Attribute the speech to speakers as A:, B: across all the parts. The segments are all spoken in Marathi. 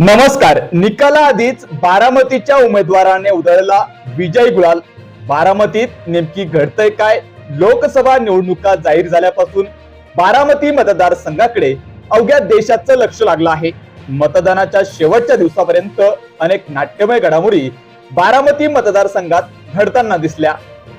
A: नमस्कार. निकाला आधीच बारामतीच्या उमेदवाराने उधळला विजय गुलाल. बारामतीत नेमकी घडतंय काय? लोकसभा निवडणुका जाहीर झाल्यापासून बारामती मतदारसंघाकडे अवघ्या देशाचं लक्ष लागलं आहे. मतदानाच्या शेवटच्या दिवसापर्यंत अनेक नाट्यमय घडामोडी बारामती मतदारसंघात घडताना दिसल्या.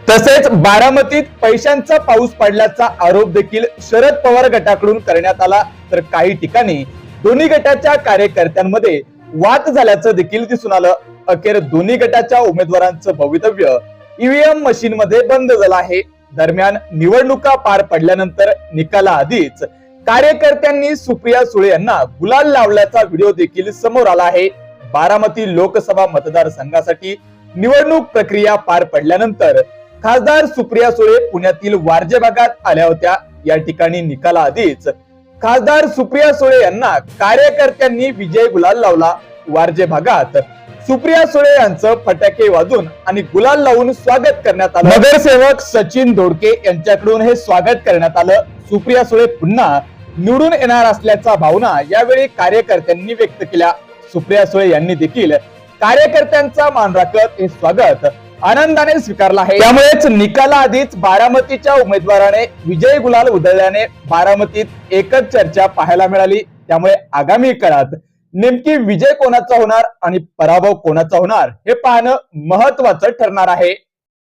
A: तसेच बारामतीत पैशांचा पाऊस पडल्याचा आरोप देखील शरद पवार गटाकडून करण्यात आला. तर काही ठिकाणी दोन्ही गटाच्या कार्यकर्त्यांमध्ये वाद झाल्याचं देखील दिसून आलं. अखेर दोन्ही गटाच्या उमेदवारांचं भवितव्य ईव्हीएम मशीन मध्ये बंद झालं आहे. दरम्यान निवडणुका पार पडल्यानंतर निकालाआधीच कार्यकर्त्यांनी सुप्रिया सुळे यांना गुलाल लावल्याचा व्हिडिओ देखील समोर आला आहे. बारामती लोकसभा मतदारसंघासाठी निवडणूक प्रक्रिया पार पडल्यानंतर खासदार सुप्रिया सुळे पुण्यातील वारजे भागात आल्या होत्या. या ठिकाणी निकाला आधीच खासदार सुप्रिया सुळे यांना कार्यकर्त्यांनी विजय गुलाल लावला. वारजे भागात सुप्रिया सुळे यांचं फटाके वाजून आणि गुलाल लावून स्वागत करण्यात आलं. नगरसेवक सचिन दोडके यांच्याकडून हे स्वागत करण्यात आलं. सुप्रिया सुळे पुन्हा निवडून येणार असल्याचा भावना यावेळी कार्यकर्त्यांनी व्यक्त केल्या. सुप्रिया सुळे यांनी देखील कार्यकर्त्यांचा मान राखत हे स्वागत आनंदाने स्वीकारला आहे. त्यामुळेच निकाला आधीच बारामतीच्या उमेदवाराने विजय गुलाल उधळल्याने बारामतीत एकच चर्चा पाहायला मिळाली. त्यामुळे आगामी काळात नेमकी विजय कोणाचा होणार आणि पराभव कोणाचा होणार हे पाहणं महत्वाचं ठरणार आहे.